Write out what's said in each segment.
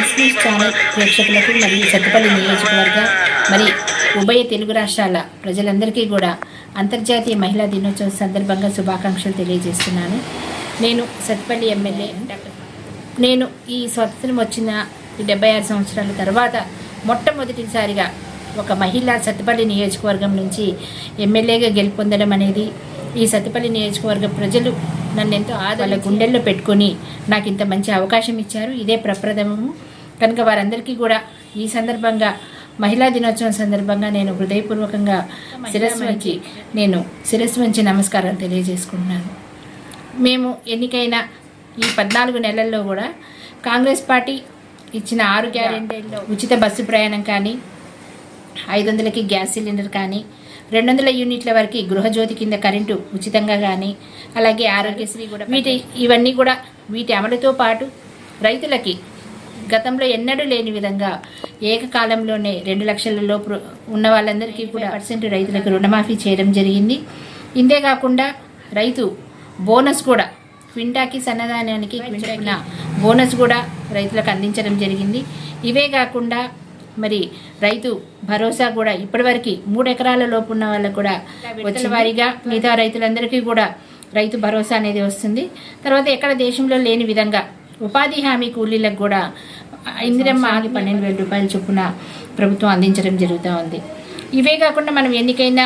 SP channel ప్రేక్షకులకు మరియు సత్తుపల్లి నియోజకవర్గ మరి ఉభయ తెలుగు రాష్ట్రాల ప్రజలందరికీ కూడా అంతర్జాతీయ మహిళా దినోత్సవం సందర్భంగా శుభాకాంక్షలు తెలియజేస్తున్నాను. నేను సత్పల్లి ఎమ్మెల్యే నేను ఈ స్వతంత్రం వచ్చిన డెబ్బై ఆరు సంవత్సరాల తర్వాత మొట్టమొదటిసారిగా ఒక మహిళ సత్తుపల్లి నియోజకవర్గం నుంచి ఎమ్మెల్యేగా గెలుపొందడం అనేది ఈ సత్తుపల్లి నియోజకవర్గ ప్రజలు నన్ను ఎంతో ఆదాల గుండెల్లో పెట్టుకొని నాకు ఇంత మంచి అవకాశం ఇచ్చారు. ఇదే ప్రప్రథమము. కనుక వారందరికీ కూడా ఈ సందర్భంగా మహిళా దినోత్సవం సందర్భంగా నేను హృదయపూర్వకంగా శిరస్సు వంచి నేను శిరస్సు వంచి నమస్కారాలు తెలియజేసుకుంటున్నాను. మేము ఎన్నికైన ఈ పద్నాలుగు నెలల్లో కూడా కాంగ్రెస్ పార్టీ ఇచ్చిన ఆరు గ్యారెంటీల్లో ఉచిత బస్సు ప్రయాణం కానీ ఐదు వందలకి గ్యాస్ సిలిండర్ కానీ రెండు వందల యూనిట్ల వరకు గృహజ్యోతి కింద కరెంటు ఉచితంగా కానీ అలాగే ఆరోగ్యశ్రీ కూడా వీటి ఇవన్నీ కూడా వీటి అమలుతో పాటు రైతులకి గతంలో ఎన్నడూ లేని విధంగా ఏకకాలంలోనే రెండు లక్షల లోపు ఉన్న వాళ్ళందరికీ కూడా పర్సెంట్ రైతులకు రుణమాఫీ చేయడం జరిగింది. ఇంతే కాకుండా రైతు బోనస్ కూడా క్వింటాకి సన్నదానానికి క్వింటాకిన బోనస్ కూడా రైతులకు అందించడం జరిగింది. ఇవే కాకుండా మరి రైతు భరోసా కూడా ఇప్పటివరకు మూడు ఎకరాల లోపు ఉన్న వాళ్ళకు కూడా వచ్చిన వారిగా మిగతా రైతులందరికీ కూడా రైతు భరోసా అనేది వస్తుంది. తర్వాత ఎక్కడ దేశంలో లేని విధంగా ఉపాధి హామీ కూలీలకు కూడా ఇందిరమ్మ ఆగి పన్నెండు వేల రూపాయల చొప్పున ప్రభుత్వం అందించడం జరుగుతూ ఉంది. ఇవే కాకుండా మనం ఎన్నికైన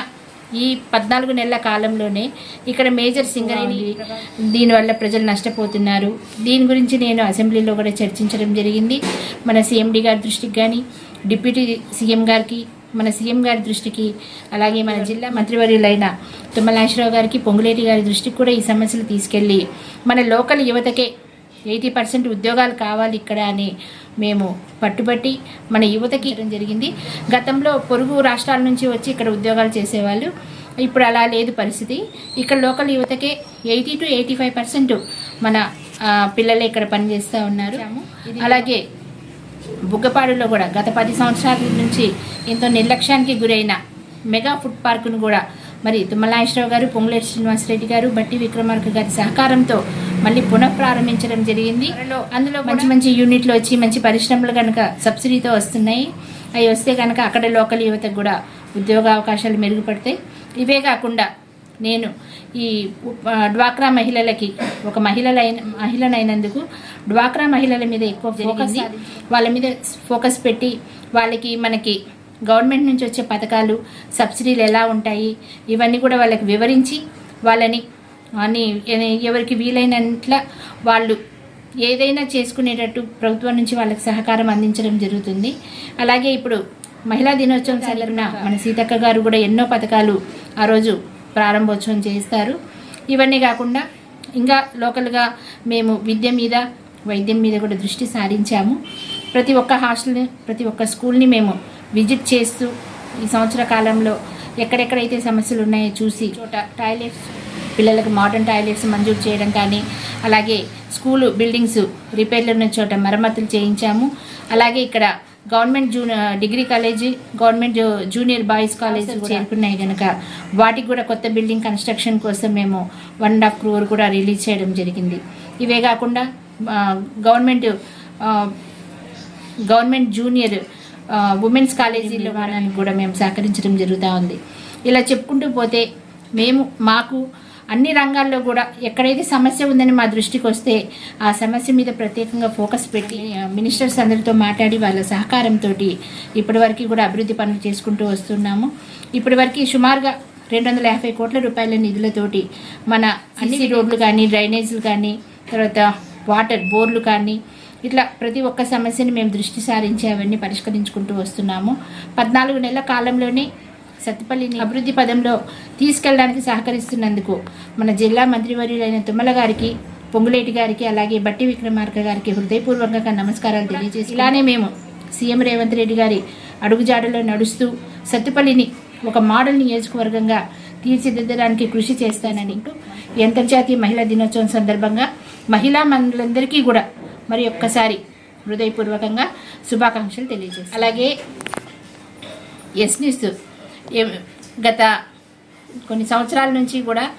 ఈ పద్నాలుగు నెలల కాలంలోనే ఇక్కడ మేజర్ సింగరేణి దీనివల్ల ప్రజలు నష్టపోతున్నారు. దీని గురించి నేను అసెంబ్లీలో కూడా చర్చించడం జరిగింది. మన సీఎండి గారి దృష్టికి కానీ డిప్యూటీ సీఎం గారికి మన సీఎం గారి దృష్టికి అలాగే మన జిల్లా మంత్రివర్యులైన తుమ్మలాశ్వరరావు గారికి పొంగులేటి గారి దృష్టికి కూడా ఈ సమస్యలు తీసుకెళ్ళి మన లోకల్ యువతకే ఎయిటీ పర్సెంట్ ఉద్యోగాలు కావాలి ఇక్కడ అని మేము పట్టుబట్టి మన యువతకి ఇవ్వడం జరిగింది. గతంలో పొరుగు రాష్ట్రాల నుంచి వచ్చి ఇక్కడ ఉద్యోగాలు చేసేవాళ్ళు. ఇప్పుడు అలా లేదు పరిస్థితి. ఇక్కడ local యువతకే eighty to eighty five percent మన పిల్లలే ఇక్కడ పనిచేస్తూ ఉన్నారు. అలాగే బుగ్గపాడులో కూడా గత పది సంవత్సరాల నుంచి ఎంతో నిర్లక్ష్యానికి గురైన మెగా ఫుడ్ పార్కును కూడా మరి తుమ్మలాశ్వరరావు గారు పొంగులేటి శ్రీనివాసరెడ్డి గారు బట్టి విక్రమార్క గారి సహకారంతో మళ్ళీ పునఃప్రారంభించడం జరిగింది. అందులో మంచి మంచి యూనిట్లు వచ్చి మంచి పరిశ్రమలు కనుక సబ్సిడీతో వస్తున్నాయి. అవి వస్తే కనుక అక్కడ లోకల్ యువతకు కూడా ఉద్యోగ అవకాశాలు మెరుగుపడతాయి. ఇవే కాకుండా నేను ఈ డ్వాక్రా మహిళలకి ఒక మహిళలైన మహిళనైనందుకు డ్వాక్రా మహిళల మీద ఎక్కువ ఫోకస్ వాళ్ళ మీద ఫోకస్ పెట్టి వాళ్ళకి మనకి గవర్నమెంట్ నుంచి వచ్చే పథకాలు సబ్సిడీలు ఎలా ఉంటాయి ఇవన్నీ కూడా వాళ్ళకి వివరించి వాళ్ళని అని ఎవరికి వీలైనట్ల వాళ్ళు ఏదైనా చేసుకునేటట్టు ప్రభుత్వం నుంచి వాళ్ళకి సహకారం అందించడం జరుగుతుంది. అలాగే ఇప్పుడు మహిళా దినోత్సవం సందర్భన మన సీతక్క గారు కూడా ఎన్నో పథకాలు ఆ రోజు ప్రారంభోత్సవం చేస్తారు. ఇవన్నీ కాకుండా ఇంకా లోకల్గా మేము విద్య మీద వైద్యం మీద కూడా దృష్టి సారించాము. ప్రతి ఒక్క హాస్టల్ని ప్రతి ఒక్క స్కూల్ని మేము విజిట్ చేస్తూ ఈ సంవత్సర కాలంలో ఎక్కడెక్కడైతే సమస్యలు ఉన్నాయో చూసి చోట టాయిలెట్స్ పిల్లలకు మోడర్న్ టాయిలెట్స్ మంజూరు చేయడం కానీ అలాగే స్కూలు బిల్డింగ్స్ రిపేర్లు ఉన్న చోట మరమ్మతులు చేయించాము. అలాగే ఇక్కడ government zoo degree college government junior boys college చేరుకున్నాయి కనుక వాటికి కూడా కొత్త బిల్డింగ్ కన్స్ట్రక్షన్ కోసం మేము వన్ అండ్ హాఫ్ క్రోర్ కూడా రిలీజ్ చేయడం జరిగింది. ఇవే కాకుండా గవర్నమెంట్ గవర్నమెంట్ జూనియర్ ఉమెన్స్ కాలేజీలో వాడానికి కూడా మేము సహకరించడం జరుగుతూ ఉంది. ఇలా చెప్పుకుంటూ పోతే మేము మాకు అన్ని రంగాల్లో కూడా ఎక్కడైతే సమస్య ఉందని మా దృష్టికి వస్తే ఆ సమస్య మీద ప్రత్యేకంగా ఫోకస్ పెట్టి మినిస్టర్స్ అందరితో మాట్లాడి వాళ్ళ సహకారంతో ఇప్పటివరకు కూడా అభివృద్ధి పనులు చేసుకుంటూ వస్తున్నాము. ఇప్పటివరకు సుమారుగా రెండు వందల యాభై కోట్ల రూపాయల నిధులతోటి మన అన్ని రోడ్లు కానీ డ్రైనేజీలు కానీ తర్వాత వాటర్ బోర్లు కానీ ఇట్లా ప్రతి ఒక్క సమస్యని మేము దృష్టి సారించి అవన్నీ పరిష్కరించుకుంటూ వస్తున్నాము. పద్నాలుగు నెలల కాలంలోనే సత్తుపల్లిని అభివృద్ధి పదంలో తీసుకెళ్ళడానికి సహకరిస్తున్నందుకు మన జిల్లా మంత్రివర్యులైన తుమ్మల గారికి పొంగులేటి గారికి అలాగే బట్టి విక్రమార్క గారికి హృదయపూర్వకంగా నమస్కారాలు తెలియజేసి ఇలానే మేము సీఎం రేవంత్ రెడ్డి గారి అడుగుజాడలో నడుస్తూ సత్తుపల్లిని ఒక మోడల్ నియోజకవర్గంగా తీర్చిదిద్దడానికి కృషి చేస్తానని అంటూ అంతర్జాతీయ మహిళా దినోత్సవం సందర్భంగా మహిళా మనులందరికీ కూడా మరి ఒక్కసారి హృదయపూర్వకంగా శుభాకాంక్షలు తెలియజేస్తాను. అలాగే ఎస్ ఏ- గత కొన్ని సంవత్సరాల నుంచి కూడా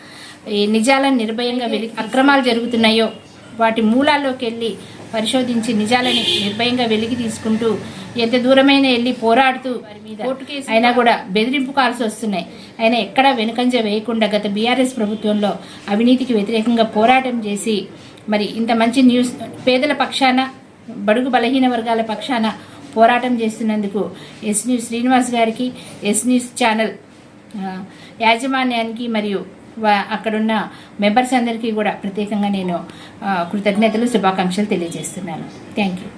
ఈ నిజాలను నిర్భయంగా వెలి అక్రమాలు జరుగుతున్నాయో వాటి మూలాల్లోకి వెళ్ళి పరిశోధించి నిజాలని నిర్భయంగా వెలికి తీసుకుంటూ ఎంత దూరమైన వెళ్ళి పోరాడుతూ అయినా కూడా బెదిరింపు కాల్సి వస్తున్నాయి. అయినా ఎక్కడా వెనుకంజ వేయకుండా గత బీఆర్ఎస్ ప్రభుత్వంలో అవినీతికి వ్యతిరేకంగా పోరాటం చేసి మరి ఇంత మంచి న్యూస్ పేదల పక్షాన బడుగు బలహీన వర్గాల పక్షాన పోరాటం చేస్తున్నందుకు ఎస్ న్యూస్ శ్రీనివాస్ గారికి ఎస్ న్యూస్ ఛానల్ యాజమాన్యానికి మరియు అక్కడున్న మెంబర్స్ అందరికీ కూడా ప్రత్యేకంగా నేను కృతజ్ఞతలు శుభాకాంక్షలు తెలియజేస్తున్నాను. Thank you.